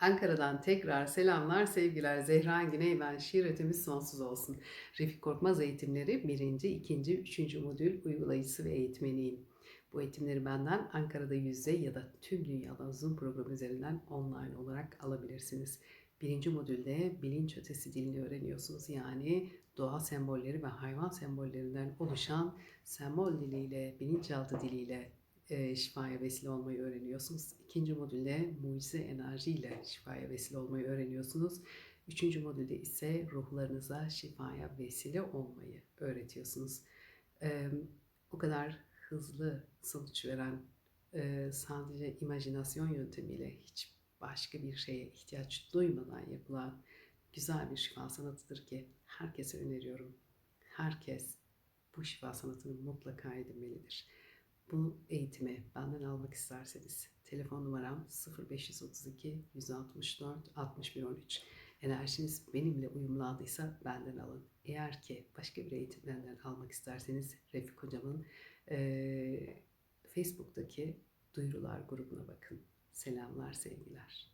Ankara'dan tekrar selamlar, sevgiler. Zehra Güney ben. Şiir ötemiz sonsuz olsun. Refik Korkmaz eğitimleri 1. 2. 3. modül uygulayıcısı ve eğitmeniyim. Bu eğitimleri benden Ankara'da yüzde ya da tüm dünyada Zoom programı üzerinden online olarak alabilirsiniz. Birinci modülde bilinç ötesi dilini öğreniyorsunuz. Yani doğa sembolleri ve hayvan sembollerinden oluşan sembol diliyle, bilinçaltı diliyle e, şifaya vesile olmayı öğreniyorsunuz. İkinci modülde mucize enerjiyle şifaya vesile olmayı öğreniyorsunuz. Üçüncü modülde ise ruhlarınıza şifaya vesile olmayı öğretiyorsunuz. E, o kadar hızlı sonuç veren e, sadece imajinasyon yöntemiyle hiç başka bir şeye ihtiyaç duymadan yapılan güzel bir şifa sanatıdır ki herkese öneriyorum. Herkes bu şifa sanatını mutlaka edinmelidir. Bu eğitimi benden almak isterseniz telefon numaram 0532 164 61 13. Enerjiniz benimle uyumlandıysa benden alın. Eğer ki başka bir eğitimden almak isterseniz Refik Hocam'ın eee, Facebook'taki duyurular grubuna bakın. Selamlar, sevgiler.